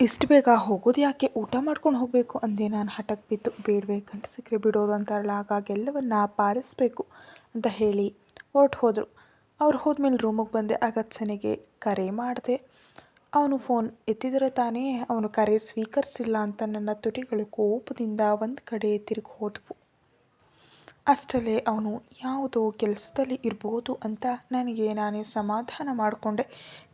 ಇಷ್ಟು ಬೇಗ ಹೋಗೋದು ಯಾಕೆ? ಊಟ ಮಾಡ್ಕೊಂಡು ಹೋಗಬೇಕು ಅಂದೆ ನಾನು. ಹಠಕ್ಕೆ ಬಿದ್ದು, ಬೇಡವೇ ಗಂಟು ಸಿಕ್ಕರೆ ಬಿಡೋದು ಅಂತಾರಲ್ಲ ಹಾಗಾಗಿ ಎಲ್ಲವನ್ನ ಪಾಲಿಸ್ಬೇಕು ಅಂತ ಹೇಳಿ ಹೊರಟು ಹೋದರು. ಅವ್ರು ಹೋದ್ಮೇಲೆ ರೂಮಿಗೆ ಬಂದೆ, ಅಗತ್ಸನಿಗೆ ಕರೆ ಮಾಡಿದೆ. ಅವನು ಫೋನ್ ಎತ್ತಿದರೆ ತಾನೇ ಅವನು ಕರೆ ಸ್ವೀಕರಿಸಿಲ್ಲ ಅಂತ ನನ್ನ ತುಟಿಗಳು ಕೋಪದಿಂದ ಒಂದು ಕಡೆ ತಿರುಗಿ ಹೋದವು. ಅಷ್ಟರಲ್ಲೇ ಅವನು, ಯಾವುದೋ ಕೆಲಸದಲ್ಲಿ ಇರ್ಬೋದು ಅಂತ ನನಗೆ ನಾನೇ ಸಮಾಧಾನ ಮಾಡಿಕೊಂಡೆ.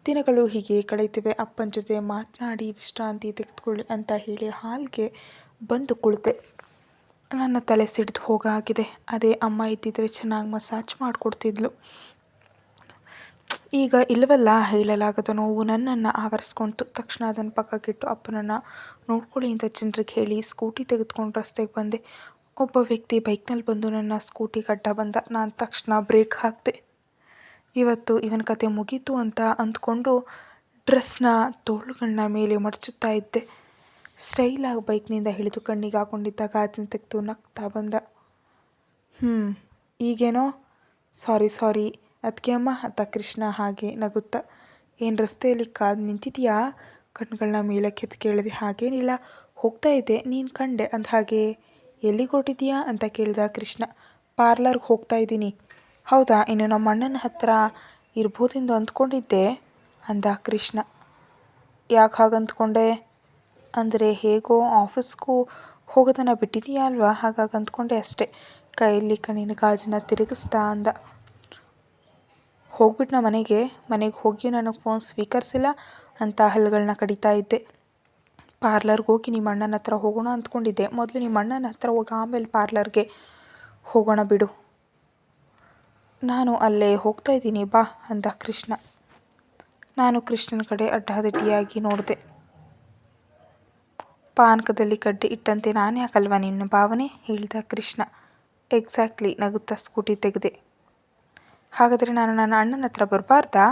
ದಿನಗಳು ಹೀಗೆ ಕಳೀತಿವೆ ಅಪ್ಪನ ಜೊತೆ ಮಾತನಾಡಿ ವಿಶ್ರಾಂತಿ ತೆಗೆದುಕೊಳ್ಳಿ ಅಂತ ಹೇಳಿ ಹಾಲ್ಗೆ ಬಂದು ಕುಳಿತೆ. ನನ್ನ ತಲೆ ಸಿಡಿದು ಹೋಗಾಗಿದೆ. ಅದೇ ಅಮ್ಮ ಇದ್ದಿದ್ರೆ ಚೆನ್ನಾಗಿ ಮಸಾಜ್ ಮಾಡಿಕೊಡ್ತಿದ್ಲು. ಈಗ ಇಲ್ಲವಲ್ಲ? ಹೇಳಲಾಗದ ನೋವು ನನ್ನನ್ನು ಆವರಿಸ್ಕೊಂತು. ತಕ್ಷಣ ಅದನ್ನು ಪಕ್ಕಕ್ಕಿಟ್ಟು ಅಪ್ಪನನ್ನು ನೋಡ್ಕೊಳ್ಳಿ ಅಂತ ಜನರಿಗೆ ಹೇಳಿ ಸ್ಕೂಟಿ ತೆಗೆದುಕೊಂಡು ರಸ್ತೆಗೆ ಬಂದೆ. ಒಬ್ಬ ವ್ಯಕ್ತಿ ಬೈಕ್ನಲ್ಲಿ ಬಂದು ನನ್ನ ಸ್ಕೂಟಿ ಅಡ್ಡ ಬಂದ. ನಾನು ತಕ್ಷಣ ಬ್ರೇಕ್ ಹಾಕಿದೆ. ಇವತ್ತು ಇವನ ಕತೆ ಮುಗೀತು ಅಂತ ಅಂದ್ಕೊಂಡು ಡ್ರೆಸ್ನ ತೋಳುಗಳನ್ನ ಮೇಲೆ ಮಡಚುತ್ತಾ ಇದ್ದೆ. ಸ್ಟೈಲಾಗಿ ಬೈಕ್ನಿಂದ ಹಿಡಿದು ಕಣ್ಣಿಗೆ ಹಾಕೊಂಡಿದ್ದ ಗಾಜಿನ ತೆಗೆದು ನಗ್ತಾ ಬಂದ. ಹ್ಞೂ ಈಗೇನೋ? ಸಾರಿ ಸಾರಿ. ಅದಕ್ಕೆ ಅಮ್ಮ, ಅತ್ತ ಕೃಷ್ಣ ಹಾಗೆ ನಗುತ್ತಾ. ಏನು ರಸ್ತೆಯಲ್ಲಿ ಕಾದು ನಿಂತಿದೆಯಾ? ಕಣ್ಗಳನ್ನ ಮೇಲೆ ಕೆತ್ತು ಕೇಳಿದೆ, ಹಾಗೇನಿಲ್ಲ. ಹೋಗ್ತಾ ಇದ್ದೆ. ನೀನು ಕಂಡೆ. ಅಂದ ಹಾಗೆ ಎಲ್ಲಿಗೆ ಕೊಟ್ಟಿದ್ದೀಯಾ ಅಂತ ಕೇಳಿದ ಕೃಷ್ಣ. ಪಾರ್ಲರ್ಗೆ ಹೋಗ್ತಾ ಇದ್ದೀನಿ. ಹೌದಾ, ಇನ್ನು ನಮ್ಮ ಅಣ್ಣನ ಹತ್ರ ಇರ್ಬೋದೆಂದು ಅಂದ್ಕೊಂಡಿದ್ದೆ, ಅಂದ ಕೃಷ್ಣ. ಯಾಕೆ ಹಾಗೆ ಅಂದ್ಕೊಂಡೆ ಅಂದರೆ ಹೇಗೋ ಆಫೀಸ್ಗೂ ಹೋಗೋದನ್ನು ಬಿಟ್ಟಿದೀಯಾ ಅಲ್ವಾ? ಹಾಗಾಗಿ ಅಂದ್ಕೊಂಡೆ ಅಷ್ಟೇ. ಕೈಯಲ್ಲಿ ಕಣ್ಣಿನ ಗಾಜನ್ನ ತಿರುಗಿಸ್ತಾ ಅಂದ. ಹೋಗ್ಬಿಟ್ನ ಮನೆಗೆ. ಮನೆಗೆ ಹೋಗಿ ನನಗೆ ಫೋನ್ ಸ್ವೀಕರಿಸಿಲ್ಲ ಅಂತ ಹಲ್ಲುಗಳನ್ನ ಕಡಿತಾ ಇದ್ದೆ. ಪಾರ್ಲರ್ಗೆ ಹೋಗಿ ನಿಮ್ಮ ಅಣ್ಣನ ಹತ್ರ ಹೋಗೋಣ ಅಂದ್ಕೊಂಡಿದ್ದೆ. ಮೊದಲು ನಿಮ್ಮ ಅಣ್ಣನ ಹತ್ರ ಹೋಗಿ ಆಮೇಲೆ ಪಾರ್ಲರ್ಗೆ ಹೋಗೋಣ ಬಿಡು. ನಾನು ಅಲ್ಲೇ ಹೋಗ್ತಾ ಇದ್ದೀನಿ, ಬಾ ಅಂದ ಕೃಷ್ಣ. ನಾನು ಕೃಷ್ಣನ ಕಡೆ ಅಡ್ಡಾದಿಡ್ಡಿಯಾಗಿ ನೋಡಿದೆ. ಪಾನಕದಲ್ಲಿ ಕಡ್ಡಿ ಇಟ್ಟಂತೆ ನಾನು ಯಾಕಲ್ವಾ ನಿನ್ನ ಭಾವನೆ? ಹೇಳಿದ ಕೃಷ್ಣ. ಎಕ್ಸಾಕ್ಟ್ಲಿ ನಗುತ್ತಾ ಸ್ಕೂಟಿ ತೆಗೆದೆ. ಹಾಗಾದರೆ ನಾನು ನನ್ನ ಅಣ್ಣನ ಹತ್ರ ಬರಬಾರ್ದಾ?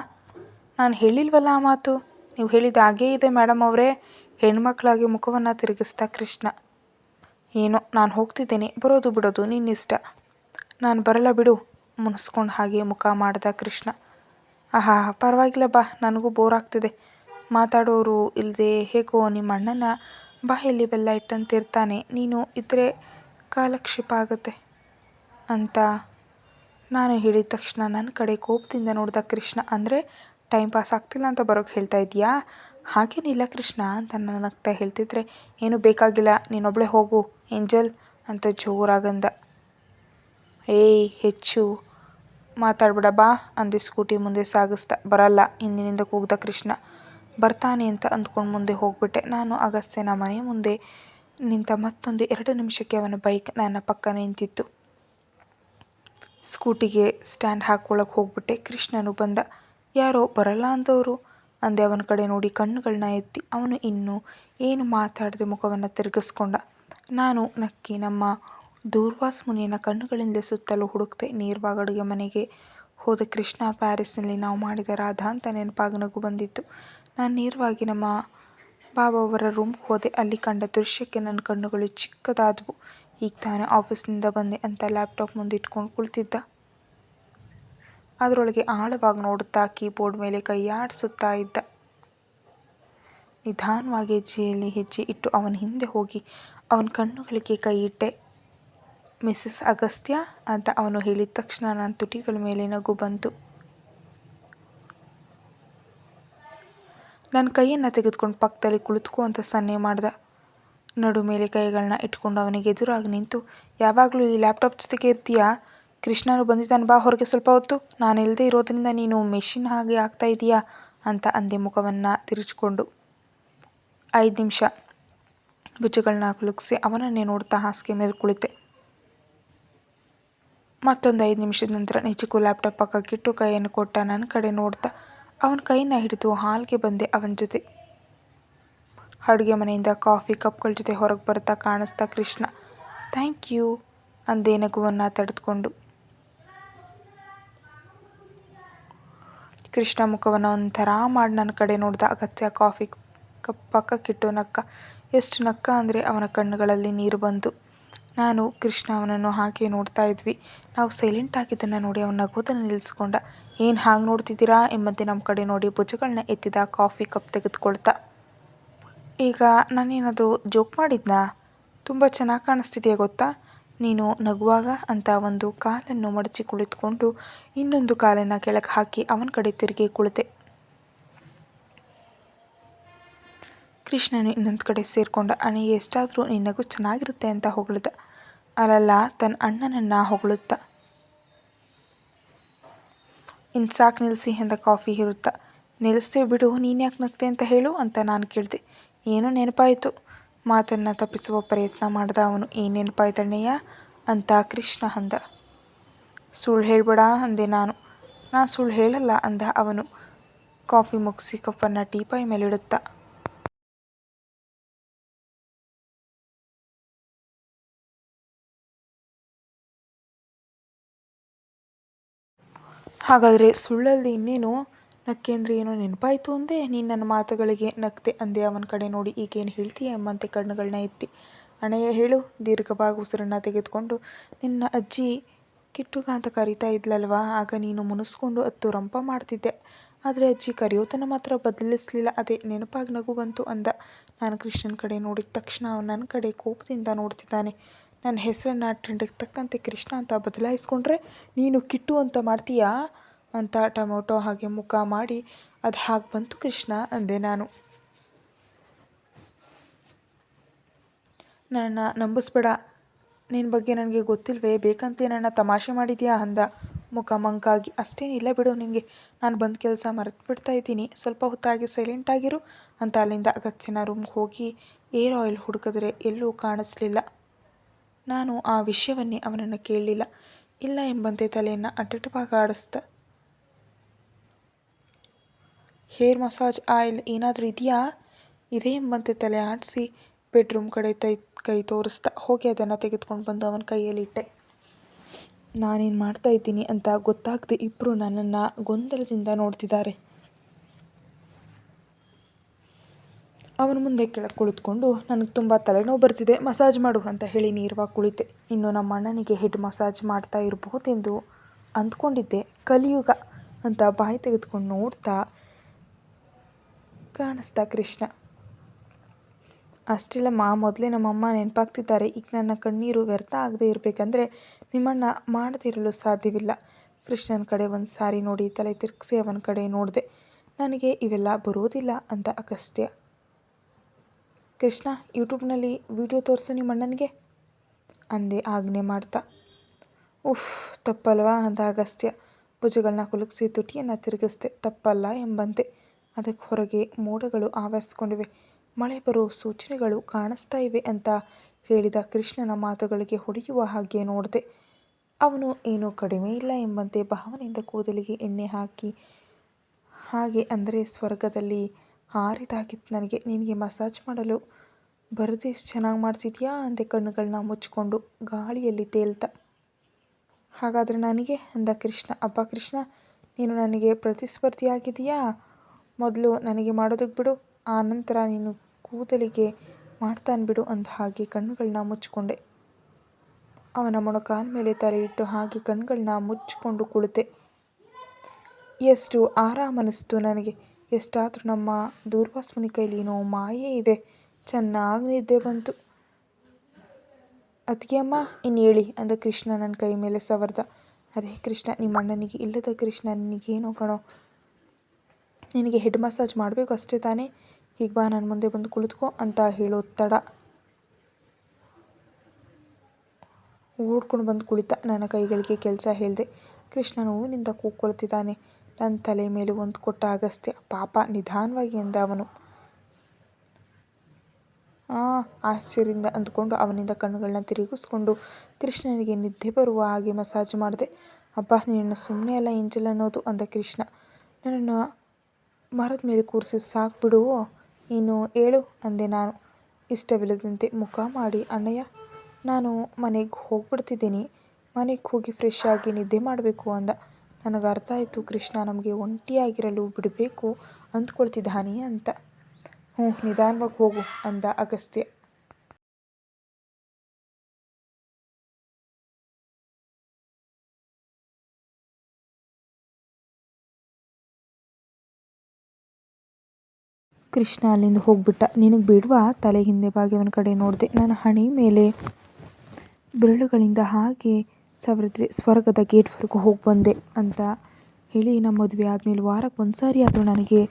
ನಾನು ಹೇಳಿಲ್ವಲ್ಲ ಆ ಮಾತು? ನೀವು ಹೇಳಿದ ಹಾಗೇ ಇದೆ ಮೇಡಮ್ ಅವರೇ. ಹೆಣ್ಮಕ್ಳಾಗಿ ಮುಖವನ್ನು ತಿರುಗಿಸ್ತ ಕೃಷ್ಣ, ಏನೋ, ನಾನು ಹೋಗ್ತಿದ್ದೇನೆ. ಬರೋದು ಬಿಡೋದು ನಿನ್ನಿಷ್ಟ. ನಾನು ಬರಲ್ಲ ಬಿಡು, ಮುನಿಸ್ಕೊಂಡು ಹಾಗೆ ಮುಖ ಮಾಡ್ದ ಕೃಷ್ಣ. ಆಹಾ, ಪರವಾಗಿಲ್ಲ ಬಾ, ನನಗೂ ಬೋರ್ ಆಗ್ತಿದೆ. ಮಾತಾಡೋರು ಇಲ್ಲದೆ ಹೇಗೋ ನಿಮ್ಮ ಅಣ್ಣನ ಬಾಯಲ್ಲಿ ಬೆಲ್ಲ ಇಟ್ಟಂತಿರ್ತಾನೆ. ನೀನು ಇದ್ದರೆ ಕಾಲಕ್ಷೇಪ ಆಗುತ್ತೆ, ಅಂತ ನಾನು ಹೇಳಿದ ತಕ್ಷಣ ನನ್ನ ಕಡೆ ಕೋಪದಿಂದ ನೋಡಿದ ಕೃಷ್ಣ, ಅಂದರೆ ಟೈಮ್ ಪಾಸ್ ಆಗ್ತಿಲ್ಲ ಅಂತ ಬರೋಕ್ಕೆ ಹೇಳ್ತಾ ಇದೆಯಾ ಹಾಗೇನಿಲ್ಲ ಕೃಷ್ಣ, ಅಂತ ನನ್ನ ನಗ್ತಾ ಹೇಳ್ತಿದ್ರೆ, ಏನು ಬೇಕಾಗಿಲ್ಲ ನೀನೊಬ್ಬಳೇ ಹೋಗು, ಏಂಜಲ್, ಅಂತ ಜೋರಾಗಂದ. ಏಯ್, ಹೆಚ್ಚು ಮಾತಾಡ್ಬೇಡ ಬಾ, ಅಂದೆ ಸ್ಕೂಟಿ ಮುಂದೆ ಸಾಗಿಸ್ದ ಬರಲ್ಲ, ಹಿಂದಿನಿಂದ ಕೂಗ್ದ ಕೃಷ್ಣ. ಬರ್ತಾನೆ ಅಂತ ಅಂದ್ಕೊಂಡು ಮುಂದೆ ಹೋಗ್ಬಿಟ್ಟೆ. ನಾನು ಅಗಸ್ತ್ಯನ ಮನೆ ಮುಂದೆ ನಿಂತ ಮತ್ತೊಂದು ಎರಡು ನಿಮಿಷಕ್ಕೆ ಅವನ ಬೈಕ್ ನನ್ನ ಪಕ್ಕ ನಿಂತಿತ್ತು. ಸ್ಕೂಟಿಗೆ ಸ್ಟ್ಯಾಂಡ್ ಹಾಕ್ಕೊಳಕ್ಕೆ ಹೋಗ್ಬಿಟ್ಟೆ. ಕೃಷ್ಣನು ಬಂದ. ಯಾರೋ, ಬರಲ್ಲ ಅಂದವರು. ಅಂದೆ ಅವನ ಕಡೆ ನೋಡಿ ಕಣ್ಣುಗಳನ್ನ ಎತ್ತಿ ಅವನು ಇನ್ನೂ ಏನು ಮಾತಾಡದೆ ಮುಖವನ್ನು ತಿರುಗಿಸ್ಕೊಂಡ. ನಾನು ನಕ್ಕಿ ನಮ್ಮ ದೂರ್ವಾಸ ಮುನಿಯನ್ನು ಕಣ್ಣುಗಳಿಂದ ಸುತ್ತಲೂ ಹುಡುಕ್ತೆ ನೇರವಾಗಿ ಅಡುಗೆ ಮನೆಗೆ ಹೋದ ಕೃಷ್ಣ ಪ್ಯಾರಿಸ್ನಲ್ಲಿ ನಾವು ಮಾಡಿದ ರಾಧಾ ಅಂತ ನೆನಪಾಗಿ ಬಂದಿತ್ತು. ನಾನು ನೇರವಾಗಿ ನಮ್ಮ ಬಾಬಾವರ ರೂಮ್ಗೆ ಹೋದೆ. ಅಲ್ಲಿ ಕಂಡ ದೃಶ್ಯಕ್ಕೆ ನನ್ನ ಕಣ್ಣುಗಳು ಚಿಕ್ಕದಾದವು. ಈಗ ತಾನೇ ಆಫೀಸ್ನಿಂದ ಬಂದೆ ಅಂತ ಲ್ಯಾಪ್ಟಾಪ್ ಮುಂದಿಟ್ಕೊಂಡು ಕುಳಿತಿದ್ದ. ಅದರೊಳಗೆ ಆಳವಾಗಿ ನೋಡುತ್ತಾ ಕೀಬೋರ್ಡ್ ಮೇಲೆ ಕೈಯಾಡಿಸುತ್ತಾ ಇದ್ದ. ನಿಧಾನವಾಗಿ ಹೆಜ್ಜೆಯಲ್ಲಿ ಹೆಜ್ಜೆ ಇಟ್ಟು ಅವನ ಹಿಂದೆ ಹೋಗಿ ಅವನ ಕಣ್ಣುಗಳಿಗೆ ಕೈ ಇಟ್ಟೆ ಮಿಸ್ಸಸ್ ಅಗಸ್ತ್ಯ ಅಂತ ಅವನು ಹೇಳಿದ ತಕ್ಷಣ ನನ್ನ ತುಟಿಗಳ ಮೇಲೆ ನಗು ಬಂತು. ನನ್ನ ಕೈಯನ್ನು ತೆಗೆದುಕೊಂಡು ಪಕ್ಕದಲ್ಲಿ ಕುಳಿತುಕೋ ಅಂತ ಸನ್ನೆ ಮಾಡ್ದ. ನಡು ಮೇಲೆ ಕೈಗಳನ್ನ ಇಟ್ಕೊಂಡು ಅವನಿಗೆ ಎದುರಾಗಿ ನಿಂತು, ಯಾವಾಗಲೂ ಈ ಲ್ಯಾಪ್ಟಾಪ್ ಜೊತೆಗೆ ಇರ್ತೀಯಾ? ಕೃಷ್ಣನು ಬಂದಿದ್ದಾನೆ, ಬಾ ಹೊರಗೆ ಸ್ವಲ್ಪ ಹೊತ್ತು. ನಾನು ಇಲ್ಲದೆ ಇರೋದರಿಂದ ನೀನು ಮೆಷಿನ್ ಹಾಗೆ ಆಗ್ತಾ ಇದೀಯಾ? ಅಂತ ಅಂದೆ ಮುಖವನ್ನು ತಿರುಚಿಕೊಂಡು. ಐದು ನಿಮಿಷ. ಭುಜಗಳನ್ನ ಕುಲುಗಿಸಿ ಅವನನ್ನೇ ನೋಡ್ತಾ ಹಾಸಿಗೆ ಮೇಲೆ ಕುಳಿತೆ. ಮತ್ತೊಂದು ಐದು ನಿಮಿಷದ ನಂತರ ನಿಜಕ್ಕೂ ಲ್ಯಾಪ್ಟಾಪ್ ಪಕ್ಕಕ್ಕಿಟ್ಟು ಕೈಯನ್ನು ಕೊಟ್ಟ ನನ್ನ ಕಡೆ ನೋಡ್ತಾ ಅವನ ಕೈನ ಹಿಡಿದು ಹಾಲ್ಗೆ ಬಂದೆ ಅವನ ಜೊತೆ. ಅಡುಗೆ ಮನೆಯಿಂದ ಕಾಫಿ ಕಪ್ಗಳ ಜೊತೆ ಹೊರಗೆ ಬರ್ತಾ ಕಾಣಿಸ್ತಾ ಕೃಷ್ಣ, ಥ್ಯಾಂಕ್ ಯು ಅಂದೇ ನಗುವನ್ನು ತಡೆದುಕೊಂಡು ಕೃಷ್ಣ ಮುಖವನ್ನು ಒಂಥರ ಮಾಡಿ ನನ್ನ ಕಡೆ ನೋಡ್ದ ಅಗತ್ಯ ಕಾಫಿ ಕಪ್ ಪಕ್ಕಕ್ಕಿಟ್ಟು ನಕ್ಕ. ಎಷ್ಟು ನಕ್ಕ ಅಂದರೆ ಅವನ ಕಣ್ಣುಗಳಲ್ಲಿ ನೀರು ಬಂತು ನಾನು ಕೃಷ್ಣ ಅವನನ್ನು ಹಾಗೆ ನೋಡ್ತಾ ಇದ್ವಿ. ನಾವು ಸೈಲೆಂಟ್ ಆಗಿದ್ದನ್ನು ನೋಡಿ ಅವನ ನಗೋದನ್ನು ನಿಲ್ಲಿಸ್ಕೊಂಡ. ಏನು ಹಾಗೆ ನೋಡ್ತಿದ್ದೀರಾ ಎಂಬಂತೆ ನಮ್ಮ ಕಡೆ ನೋಡಿ ಭುಜಗಳನ್ನ ಎತ್ತಿದ ಕಾಫಿ ಕಪ್ ತೆಗೆದುಕೊಳ್ತಾ. ಈಗ ನಾನೇನಾದರೂ ಜೋಕ್ ಮಾಡಿದ್ನಾ? ತುಂಬ ಚೆನ್ನಾಗಿ ಕಾಣಿಸ್ತಿದೆಯಾ ಗೊತ್ತಾ? ನೀನು ನಗುವಾಗ ಅಂತ ಒಂದು ಕಾಲನ್ನು ಮಡಚಿ ಕುಳಿತುಕೊಂಡು ಇನ್ನೊಂದು ಕಾಲನ್ನು ಕೆಳಗೆ ಹಾಕಿ ಅವನ ಕಡೆ ತಿರುಗಿ ಕುಳಿತೆ. ಕೃಷ್ಣನು ಇನ್ನೊಂದು ಕಡೆ ಸೇರಿಕೊಂಡ, ಅಣ್ಣ, ಎಷ್ಟಾದರೂ ನಿನ್ನಗೂ ನಗು ಚೆನ್ನಾಗಿರುತ್ತೆ ಅಂತ ಹೊಗಳಿದ. ಅಲ್ಲಲ್ಲ ತನ್ನ ಅಣ್ಣನನ್ನು ಹೊಗಳುತ್ತಾ. ಇನ್ನು ಸಾಕು ನಿಲ್ಲಿಸಿ ಎಂದ ಕಾಫಿ ಇರುತ್ತಾ ನಿಲ್ಲಿಸ್ತೇವೆ ಬಿಡು ನೀನು ಯಾಕೆ ನಗ್ತೆ ಅಂತ ಹೇಳು ಅಂತ ನಾನು ಕೇಳಿದೆ. ಏನೋ ನೆನಪಾಯಿತು. ಮಾತನ್ನು ತಪ್ಪಿಸುವ ಪ್ರಯತ್ನ ಮಾಡ್ದ ಅವನು, ಏನೇನು ನೆನಪಾಯ್ತಣ್ಣಯ್ಯ ಅಂತ ಕೃಷ್ಣ ಅಂದ. ಸುಳ್ಳು ಹೇಳ್ಬೇಡ ಅಂದೆ ನಾನು. ನಾ ಸುಳ್ಳು ಹೇಳಲ್ಲ ಅಂದ ಅವನು. ಕಾಫಿ ಮುಗಿಸಿ ಕಪ್ಪನ್ನು ಟೀಪಾಯಿ ಮೇಲಿಡುತ್ತ. ಹಾಗಾದರೆ ಸುಳ್ಳಲ್ಲಿ ಇನ್ನೇನು ನಕ್ಕೆ ಅಂದರೆ ಏನೋ ನೆನಪಾಯಿತು ಅಂದೆ. ನೀನು ನನ್ನ ಮಾತುಗಳಿಗೆ ನಕ್ತೆ ಅಂದೆ. ಅವನ ಕಡೆ ನೋಡಿ ಈಗೇನು ಹೇಳ್ತೀಯ ಎಂಬಂತೆ ಕಣ್ಣುಗಳನ್ನ ಎತ್ತಿ. ಅಣ್ಣಯ್ಯ ಹೇಳು, ದೀರ್ಘವಾಗಿ ಉಸಿರನ್ನು ತೆಗೆದುಕೊಂಡು, ನಿನ್ನ ಅಜ್ಜಿ ಕಿಟ್ಟುಗ ಅಂತ ಕರಿತಾ ಇದ್ಲಲ್ವಾ? ಆಗ ನೀನು ಮುನಿಸ್ಕೊಂಡು ಅತ್ತು ರಂಪ ಮಾಡ್ತಿದ್ದೆ. ಆದರೆ ಅಜ್ಜಿ ಕರೆಯೋತನ ಮಾತ್ರ ಬದಲಿಸಲಿಲ್ಲ. ಅದೇ ನೆನಪಾಗಿ ನಗು ಬಂತು ಅಂದ. ನಾನು ಕೃಷ್ಣನ ಕಡೆ ನೋಡಿದ ತಕ್ಷಣ ಅವನು ನನ್ನ ಕಡೆ ಕೋಪದಿಂದ ನೋಡ್ತಿದ್ದಾನೆ. ನನ್ನ ಹೆಸರನ್ನು ಟ್ರೆಂಡಿಗೆ ತಕ್ಕಂತೆ ಕೃಷ್ಣ ಅಂತ ಬದಲಾಯಿಸ್ಕೊಂಡ್ರೆ ನೀನು ಕಿಟ್ಟು ಅಂತ ಮಾಡ್ತೀಯಾ? ಅಂತ ಟೊಮೊಟೊ ಹಾಗೆ ಮುಖ ಮಾಡಿ ಅದು ಹಾಗೆ ಬಂತು ಕೃಷ್ಣ ಅಂದೆ ನಾನು. ನನ್ನ ನಂಬಿಸ್ಬೇಡ. ನಿನ್ನ ಬಗ್ಗೆ ನನಗೆ ಗೊತ್ತಿಲ್ವೇ? ಬೇಕಂತೆ ನನ್ನ ತಮಾಷೆ ಮಾಡಿದ್ಯಾ ಅಂದ. ಮುಖ ಮಂಕಾಗಿ ಅಷ್ಟೇನಿಲ್ಲ ಬಿಡು ನಿನಗೆ ನಾನು ಬಂದು ಕೆಲಸ ಮರೆತು ಬಿಡ್ತಾ ಇದ್ದೀನಿ. ಸ್ವಲ್ಪ ಹೊತ್ತಾಗಿ ಸೈಲೆಂಟ್ ಆಗಿರು ಅಂತ ಅಲ್ಲಿಂದ ಅಗತ್ಯನ ರೂಮ್ಗೆ ಹೋಗಿ ಏರ್ ಆಯಿಲ್ ಹುಡುಕಿದ್ರೆ ಎಲ್ಲೂ ಕಾಣಿಸ್ಲಿಲ್ಲ. ನಾನು ಆ ವಿಷಯವನ್ನೇ ಅವನನ್ನು ಕೇಳಲಿಲ್ಲ. ಇಲ್ಲ ಎಂಬಂತೆ ತಲೆಯನ್ನು ಅಟಟವಾಗಿ ಆಡಿಸ್ದ ಹೇರ್ ಮಸಾಜ್ ಆಯಿಲ್ ಏನಾದರೂ ಇದೆಯಾ? ಇದೆ ಎಂಬಂತೆ ತಲೆ ಆಡಿಸಿ ಬೆಡ್ರೂಮ್ ಕಡೆ ತೈ, ಕೈ ತೋರಿಸ್ತಾ ಹೋಗಿ ಅದನ್ನು ತೆಗೆದುಕೊಂಡು ಬಂದು ಅವನ ಕೈಯಲ್ಲಿಟ್ಟೆ ನಾನೇನು ಮಾಡ್ತಾ ಇದ್ದೀನಿ ಅಂತ ಗೊತ್ತಾಗದೆ ಇಬ್ಬರು ನನ್ನನ್ನು ಗೊಂದಲದಿಂದ ನೋಡ್ತಿದ್ದಾರೆ. ಅವನ ಮುಂದೆ ಕೆಳಗೆ ಕುಳಿತುಕೊಂಡು, ನನಗೆ ತುಂಬ ತಲೆನೋವು ಬರ್ತಿದೆ, ಮಸಾಜ್ ಮಾಡು ಅಂತ ಹೇಳಿ ನೇರವಾಗಿ ಕುಳಿತೆ. ಇನ್ನು ನಮ್ಮ ಅಣ್ಣನಿಗೆ ಹೆಡ್ ಮಸಾಜ್ ಮಾಡ್ತಾ ಇರಬಹುದೆಂದು ಅಂದ್ಕೊಂಡಿದ್ದೆ. ಕಲಿಯುಗ ಅಂತ ಬಾಯಿ ತೆಗೆದುಕೊಂಡು ನೋಡ್ತಾ ಕಾಣಿಸ್ತಾ ಕೃಷ್ಣ. ಅಷ್ಟಿಲ್ಲಮ್ಮ ಮೊದಲೇ ನಮ್ಮಮ್ಮ ನೆನಪಾಗ್ತಿದ್ದಾರೆ. ಈಗ ನನ್ನ ಕಣ್ಣೀರು ವ್ಯರ್ಥ ಆಗದೆ ಇರಬೇಕಂದ್ರೆ ನಿಮ್ಮಣ್ಣ ಮಾಡದಿರಲು ಸಾಧ್ಯವಿಲ್ಲ. ಕೃಷ್ಣನ ಕಡೆ ಒಂದು ಸಾರಿ ನೋಡಿ ತಲೆ ತಿರುಗಿಸಿ ಅವನ ಕಡೆ ನೋಡಿದೆ, ನನಗೆ ಇವೆಲ್ಲ ಬರೋದಿಲ್ಲ ಅಂತ ಅಗಸ್ತ್ಯ. ಕೃಷ್ಣ, ಯೂಟ್ಯೂಬ್ನಲ್ಲಿ ವಿಡಿಯೋ ತೋರಿಸು ನಿಮ್ಮಣ್ಣನಿಗೆ, ಅಂದೆ ಆಜ್ಞೆ ಮಾಡ್ತಾ. ಉಫ್, ತಪ್ಪಲ್ವಾ ಅಂತ ಅಗಸ್ತ್ಯ. ಭುಜಗಳನ್ನ ಕುಲುಕಿಸಿ ತುಟಿಯನ್ನು ತಿರುಗಿಸ್ದೆ, ತಪ್ಪಲ್ಲ ಎಂಬಂತೆ. ಅದಕ್ಕೆ ಹೊರಗೆ ಮೋಡಗಳು ಆವರಿಸಿಕೊಂಡಿವೆ. ಮಳೆ ಬರೋ ಸೂಚನೆಗಳು ಕಾಣಿಸ್ತಾ ಇವೆ ಅಂತ ಹೇಳಿದ ಕೃಷ್ಣನ ಮಾತುಗಳಿಗೆ ಹೊಡೆಯುವ ಹಾಗೆ ನೋಡಿದೆ. ಅವನು ಏನೂ ಕಡಿಮೆ ಇಲ್ಲ ಎಂಬಂತೆ ಭಾವನೆಯಿಂದ ಕೂದಲಿಗೆ ಎಣ್ಣೆ ಹಾಕಿ, ಹಾಗೆ ಅಂದರೆ ಸ್ವರ್ಗದಲ್ಲಿ ಹಾರಿದಾಗಿತ್ತು. ನನಗೆ, ನಿನಗೆ ಮಸಾಜ್ ಮಾಡಲು ಬರದೇ ಚೆನ್ನಾಗಿ ಮಾಡ್ತಿದ್ಯಾ ಅಂದೆ ಕಣ್ಣುಗಳನ್ನ ಮುಚ್ಚಿಕೊಂಡು ಗಾಳಿಯಲ್ಲಿ ತೇಲ್ತ. ಹಾಗಾದರೆ ನನಗೆ ಅಂದ ಕೃಷ್ಣ ಅಪ್ಪ ಕೃಷ್ಣ, ನೀನು ನನಗೆ ಪ್ರತಿಸ್ಪರ್ಧಿಯಾಗಿದೆಯಾ ಮೊದಲು ನನಗೆ ಮಾಡೋದಕ್ಕೆ ಬಿಡು, ಆ ನಂತರ ನೀನು ಕೂದಲಿಗೆ ಮಾಡ್ತಾನೆ ಬಿಡು ಅಂದ ಹಾಗೆ ಕಣ್ಣುಗಳನ್ನ ಮುಚ್ಚಿಕೊಂಡೆ. ಅವನ ಮೊಣಕಾಲ ಮೇಲೆ ತಲೆ ಇಟ್ಟು ಹಾಗೆ ಕಣ್ಗಳನ್ನ ಮುಚ್ಚಿಕೊಂಡು ಕುಳಿತೆ. ಎಷ್ಟು ಆರಾಮನಿಸ್ತು ನನಗೆ. ಎಷ್ಟಾದರೂ ನಮ್ಮ ದೂರ್ವಾಸ್ಮುನಿ ಕೈಲಿ ಏನೋ ಮಾಯೆ ಇದೆ. ಚೆನ್ನಾಗಿ ನಿದ್ದೆ ಬಂತು. ಅಮ್ಮ, ಇನ್ನು ಹೇಳಿ ಅಂದ ಕೃಷ್ಣ ನನ್ನ ಕೈ ಮೇಲೆ ಸವರ್ದ. ಅರೆ ಕೃಷ್ಣ, ನಿಮ್ಮ ಅಣ್ಣನಿಗೆ ಇಲ್ಲದ ಕೃಷ್ಣ ನಿನಗೇನೋ ಕಣೋ. ನಿನಗೆ ಹೆಡ್ ಮಸಾಜ್ ಮಾಡಬೇಕು ಅಷ್ಟೇ ತಾನೇ? ಈಗ ಬಾ ನನ್ನ ಮುಂದೆ ಬಂದು ಕುಳಿತುಕೋ ಅಂತ ಹೇಳೋ ತಡ. ಓಡ್ಕೊಂಡು ಬಂದು ಕುಳಿತ. ನನ್ನ ಕೈಗಳಿಗೆ ಕೆಲಸ ಹೇಳಿದೆ. ಕೃಷ್ಣ ನೋವಿನಿಂದ ಕೂಕ್ಕೊಳ್ತಿದ್ದಾನೆ ನನ್ನ ತಲೆ ಮೇಲೆ ಒಂದು ಕೊಟ್ಟ ಅಗಸ್ತ್ಯ. ಪಾಪ, ನಿಧಾನವಾಗಿ ಎಂದ ಅವನು. ಆ, ಆಶ್ಚರ್ಯದಿಂದ ಅಂದುಕೊಂಡು ಅವನಿಂದ ಕಣ್ಣುಗಳನ್ನ ತಿರುಗಿಸ್ಕೊಂಡು ಕೃಷ್ಣನಿಗೆ ನಿದ್ದೆ ಬರುವ ಹಾಗೆ ಮಸಾಜ್ ಮಾಡಿದೆ. ಅಬ್ಬ, ನಿನ್ನ ಸುಮ್ಮನೆ ಅಲ್ಲ, ಏಂಜಲ್ ಅನ್ನೋದು, ಅಂದ ಕೃಷ್ಣ. ನನ್ನನ್ನು ಮರದ ಮೇಲೆ ಕೂರಿಸಿ ಸಾಕು ನೀನು ಏಳು ಅಂದೆ ನಾನು. ಇಷ್ಟವಿಲ್ಲದಂತೆ ಮುಖ ಮಾಡಿ, ಅಣ್ಣಯ್ಯ, ನಾನು ಮನೆಗೆ ಹೋಗ್ಬಿಡ್ತಿದ್ದೀನಿ. ಮನೆಗೆ ಹೋಗಿ ಫ್ರೆಶ್ ಆಗಿ ನಿದ್ದೆ ಮಾಡಬೇಕು ಅಂದ. ನನಗೆ ಅರ್ಥ ಆಯಿತು ಕೃಷ್ಣ ನಮಗೆ ಒಂಟಿಯಾಗಿರಲು ಬಿಡಬೇಕು ಅಂದ್ಕೊಳ್ತಿದ್ದಾನೆ ಅಂತ. ಹ್ಞೂ ನಿಧಾನವಾಗಿ ಹೋಗು ಅಂದ ಅಗಸ್ತ್ಯ. ಕೃಷ್ಣ ಅಲ್ಲಿಂದ ಹೋಗ್ಬಿಟ್ಟ. ನಿನಗೆ ಬಿಡುವ? ತಲೆ ಹಿಂದೆ ಬಾಗಿ ಅವನ ಕಡೆ ನೋಡಿದೆ. ನಾನು ಹಣೆ ಮೇಲೆ ಬೆರಳುಗಳಿಂದ ಹಾಗೆ ಸವರಿದ್ರೆ ಸ್ವರ್ಗದ ಗೇಟ್ವರೆಗೂ ಹೋಗಿ ಬಂದೆ ಅಂತ ಹೇಳಿ ನಮ್ಮ ಮದುವೆ ಆದಮೇಲೆ ವಾರಕ್ಕೆ ಒಂದು ಸಾರಿ ಆದರೂ ನನಗೆ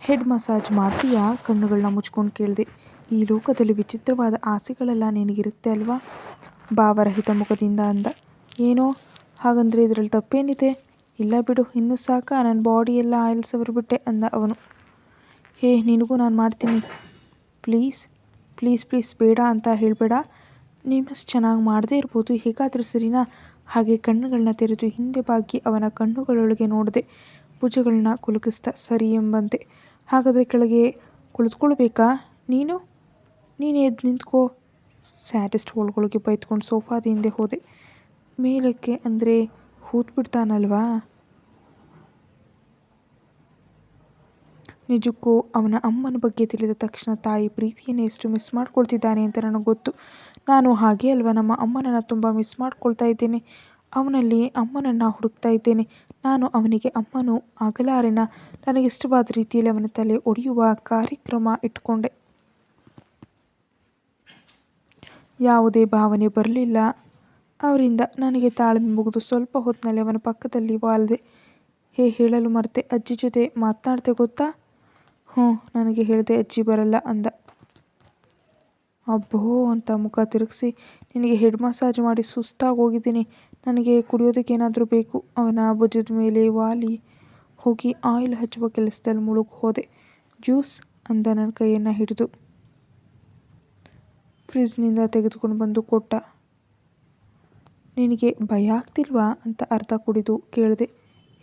ಹೆಡ್ ಮಸಾಜ್ ಮಾಡ್ತೀಯಾ? ಕಣ್ಣುಗಳನ್ನ ಮುಚ್ಕೊಂಡು ಕೇಳಿದೆ. ಈ ಲೋಕದಲ್ಲಿ ವಿಚಿತ್ರವಾದ ಆಸೆಗಳೆಲ್ಲ ನಿನಗಿರುತ್ತೆ ಅಲ್ವಾ? ಭಾವರಹಿತ ಮುಖದಿಂದ ಅಂದ. ಏನೋ? ಹಾಗಂದರೆ ಇದರಲ್ಲಿ ತಪ್ಪೇನಿದೆ? ಇಲ್ಲ ಬಿಡು, ಇನ್ನೂ ಸಾಕ. ನನ್ನ ಬಾಡಿ ಎಲ್ಲ ಆಯಿಲ್ ಸವರಿಬಿಟ್ಟೆ ಅಂದ ಅವನು. ಹೇ ನಿನಗೂ ನಾನು ಮಾಡ್ತೀನಿ. ಪ್ಲೀಸ್ ಪ್ಲೀಸ್ ಪ್ಲೀಸ್, ಬೇಡ ಅಂತ ಹೇಳಬೇಡ. ನೀನಷ್ಟು ಚೆನ್ನಾಗಿ ಮಾಡದೇ ಇರ್ಬೋದು. ಹೇಗಾದರೂ ಸರಿನಾ? ಹಾಗೆ ಕಣ್ಣುಗಳನ್ನ ತೆರೆದು ಹಿಂದೆ ಬಾಗಿ ಅವನ ಕಣ್ಣುಗಳೊಳಗೆ ನೋಡದೆ ಭುಜಗಳನ್ನ ಕುಲುಕಿಸ್ತಾ, ಸರಿ ಎಂಬಂತೆ. ಹಾಗಾದರೆ ಕೆಳಗೆ ಕುಳಿತುಕೊಳ್ಬೇಕಾ? ನೀನು? ನೀನು ಎದ್ದು ನಿಂತ್ಕೋ. ಸ್ಯಾಡೆಸ್ಟ್ ಒಳಗೊಳಗೆ ಬೈತ್ಕೊಂಡು ಸೋಫಾದ ಹಿಂದೆ ಹೋದೆ. ಮೇಲಕ್ಕೆ ಅಂದರೆ ಹೂತ್ಬಿಡ್ತಾನಲ್ವಾ? ನಿಜಕ್ಕೂ ಅವನ ಅಮ್ಮನ ಬಗ್ಗೆ ತಿಳಿದ ತಕ್ಷಣ ತಾಯಿ ಪ್ರೀತಿಯನ್ನು ಎಷ್ಟು ಮಿಸ್ ಮಾಡ್ಕೊಳ್ತಿದ್ದಾನೆ ಅಂತ ನನಗೆ ಗೊತ್ತು. ನಾನು ಹಾಗೆ ಅಲ್ವಾ ನಮ್ಮ ಅಮ್ಮನನ್ನು ತುಂಬ ಮಿಸ್ ಮಾಡ್ಕೊಳ್ತಾ ಇದ್ದೇನೆ. ಅವನಲ್ಲಿ ಅಮ್ಮನನ್ನು ಹುಡುಕ್ತಾ ಇದ್ದೇನೆ. ನಾನು ಅವನಿಗೆ ಅಮ್ಮನು ಆಗಲಾರಿನ? ನನಗಿಷ್ಟವಾದ ರೀತಿಯಲ್ಲಿ ಅವನ ತಲೆ ಒಡೆಯುವ ಕಾರ್ಯಕ್ರಮ ಇಟ್ಕೊಂಡೆ. ಯಾವುದೇ ಭಾವನೆ ಬರಲಿಲ್ಲ. ಅವರಿಂದ ನನಗೆ ತಾಳ್ಮೆ ಮುಗಿದು ಸ್ವಲ್ಪ ಹೊತ್ತಿನಲ್ಲಿ ಅವನ ಪಕ್ಕದಲ್ಲಿ ವಾಲ್ದೆ, ಹೇ, ಹೇಳಲು ಮರೆತೆ ಅಜ್ಜಿ ಜೊತೆ ಮಾತನಾಡ್ತೆ ಗೊತ್ತಾ? ಹ್ಞೂ, ನನಗೆ ಹೇಳಿದೆ ಅಜ್ಜಿ ಬರಲ್ಲ ಅಂದ. ಅಬ್ಬೋ, ಅಂತ ಮುಖ ತಿರುಗಿಸಿ, ನಿನಗೆ ಹೆಡ್ ಮಸಾಜ್ ಮಾಡಿ ಸುಸ್ತಾಗಿ ಹೋಗಿದ್ದೀನಿ. ನನಗೆ ಕುಡಿಯೋದಕ್ಕೆ ಏನಾದರೂ ಬೇಕು. ಅವನ ಭುಜದ ಮೇಲೆ ವಾಲಿ ಹೋಗಿ ಆಯಿಲ್ ಹಚ್ಚುವ ಕೆಲಸದಲ್ಲಿ ಮುಳುಗಿ ಹೋದೆ. ಜ್ಯೂಸ್ ಅಂದ ನನ್ನ ಕೈಯನ್ನು ಹಿಡಿದು. ಫ್ರಿಜ್ನಿಂದ ತೆಗೆದುಕೊಂಡು ಬಂದು ಕೊಟ್ಟ. ನಿನಗೆ ಭಯ ಆಗ್ತಿಲ್ವಾ? ಅಂತ ಅರ್ಧ ಕುಡಿದು ಕೇಳಿದೆ.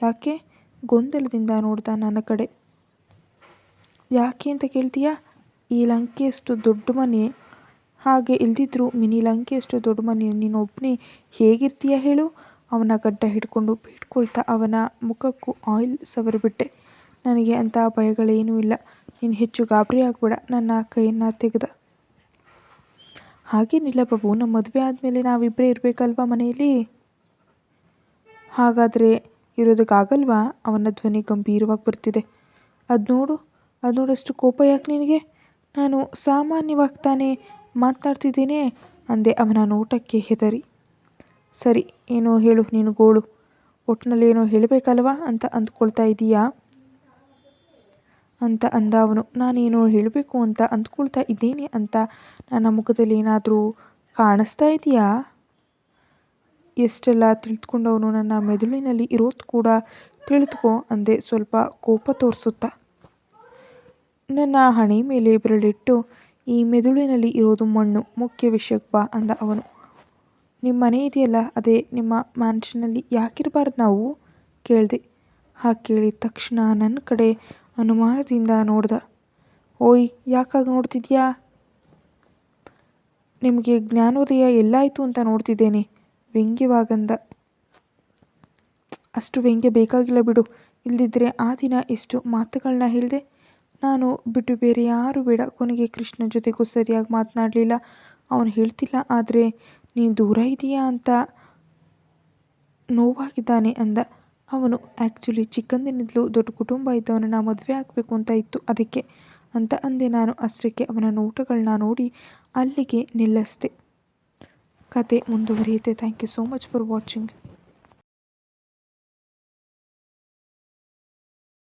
ಯಾಕೆ? ಗೊಂದಲದಿಂದ ನೋಡ್ದ ನನ್ನ ಕಡೆ. ಯಾಕೆ ಅಂತ ಕೇಳ್ತೀಯಾ? ಈ ಲಂಕೆಯಷ್ಟು ದೊಡ್ಡ ಮನೆ. ಹಾಗೆ ಇಲ್ದಿದ್ರು ಮಿನಿ ಲಂಕೆಯಷ್ಟು ದೊಡ್ಡ ಮನೆ. ನೀನೊಬ್ಬನೇ ಹೇಗಿರ್ತೀಯ ಹೇಳು. ಅವನ ಗಡ್ಡ ಹಿಡ್ಕೊಂಡು ಬಿಟ್ಕೊಳ್ತಾ ಅವನ ಮುಖಕ್ಕೂ ಆಯಿಲ್ ಸವರಿಬಿಟ್ಟೆ. ನನಗೆ ಅಂತ ಭಯಗಳೇನೂ ಇಲ್ಲ. ನೀನು ಹೆಚ್ಚು ಗಾಬರಿ ಆಗಬೇಡ. ನನ್ನ ಕೈಯನ್ನು ತೆಗೆದ. ಹಾಗೇನಿಲ್ಲ ಬಾಬು. ನಮ್ಮ ಮದುವೆ ಆದಮೇಲೆ ನಾವಿಬ್ಬರೇ ಇರಬೇಕಲ್ವಾ ಮನೆಯಲ್ಲಿ? ಹಾಗಾದರೆ ಇರೋದಕ್ಕಾಗಲ್ವಾ? ಅವನ ಧ್ವನಿ ಗಂಭೀರವಾಗಿ ಬರ್ತಿದೆ. ಅದು ನೋಡು ಅದು ನೋಡಷ್ಟು ಕೋಪ ಯಾಕೆ ನಿನಗೆ? ನಾನು ಸಾಮಾನ್ಯವಾಗಿ ತಾನೇ ಮಾತನಾಡ್ತಿದ್ದೇನೆ ಅಂದೆ ಅವನ ನೋಟಕ್ಕೆ ಹೆದರಿ. ಸರಿ, ಏನೋ ಹೇಳು, ನೀನು ಗೋಳು. ಒಟ್ಟಿನಲ್ಲಿ ಏನೋ ಹೇಳಬೇಕಲ್ವಾ ಅಂತ ಅಂದ್ಕೊಳ್ತಾ ಇದೀಯಾ? ಅಂತ ಅಂದ ಅವನು. ನಾನೇನೋ ಹೇಳಬೇಕು ಅಂತ ಅಂದ್ಕೊಳ್ತಾ ಇದ್ದೇನೆ ಅಂತ ನನ್ನ ಮುಖದಲ್ಲಿ ಏನಾದರೂ ಕಾಣಿಸ್ತಾ ಇದೆಯಾ? ಎಷ್ಟೆಲ್ಲ ತಿಳಿದುಕೊಂಡವನು ನನ್ನ ಮೆದುಳಿನಲ್ಲಿ ಇರೋದು ಕೂಡ ತಿಳಿದುಕೋ ಅಂದೆ. ಸ್ವಲ್ಪ ಕೋಪ ತೋರಿಸುತ್ತಾ. ನನ್ನ ಹಣೆ ಮೇಲೆ ಬೆರಳಿಟ್ಟು, ಈ ಮೆದುಳಿನಲ್ಲಿ ಇರೋದು ಮಣ್ಣು, ಮುಖ್ಯ ವಿಷಯಪ್ಪ ಅಂದ ಅವನು. ನಿಮ್ಮ ಮನೆ ಇದೆಯಲ್ಲ, ಅದೇ ನಿಮ್ಮ ಮ್ಯಾನ್ಷನ್ನಲ್ಲಿ ಯಾಕಿರಬಾರ್ದು ನಾವು? ಕೇಳಿದೆ. ಹಾಗೆ ಕೇಳಿದ ತಕ್ಷಣ ನನ್ನ ಕಡೆ ಅನುಮಾನದಿಂದ ನೋಡ್ದ. ಓಯ್, ಯಾಕಾಗ ನೋಡ್ತಿದ್ಯಾ? ನಿಮಗೆ ಜ್ಞಾನೋದಯ ಎಲ್ಲಾಯಿತು ಅಂತ ನೋಡ್ತಿದ್ದೇನೆ ವ್ಯಂಗ್ಯವಾಗಂದ ಅಷ್ಟು ವ್ಯಂಗ್ಯ ಬೇಕಾಗಿಲ್ಲ ಬಿಡು, ಇಲ್ದಿದ್ರೆ ಆ ದಿನ ಎಷ್ಟು ಮಾತುಗಳನ್ನ ಹೇಳಿದೆ? ನಾನು ಬಿಟ್ಟು ಬೇರೆ ಯಾರು ಬೇಡ. ಕೊನೆಗೆ ಕೃಷ್ಣ ಜೊತೆಗೂ ಸರಿಯಾಗಿ ಮಾತನಾಡಲಿಲ್ಲ. ಅವನು ಹೇಳ್ತಿಲ್ಲ, ಆದರೆ ನೀನು ದೂರ ಇದೆಯಾ ಅಂತ ನೋವಾಗಿದ್ದಾನೆ ಅಂದ. ಅವನು ಆ್ಯಕ್ಚುಲಿ ಚಿಕ್ಕಂದಿನಿಂದಲೂ ದೊಡ್ಡ ಕುಟುಂಬ ಇದ್ದವನನ್ನು ಮದುವೆ ಆಗಬೇಕು ಅಂತ ಇತ್ತು, ಅದಕ್ಕೆ ಅಂತ ಅಂದೆ ನಾನು. ಅಷ್ಟಕ್ಕೆ ಅವನ ನೋಟಗಳನ್ನ ನೋಡಿ ಅಲ್ಲಿಗೆ ನಿಲ್ಲಿಸ್ದೆ. ಕತೆ ಮುಂದುವರಿಯುತ್ತೆ. Thank you so much for watching.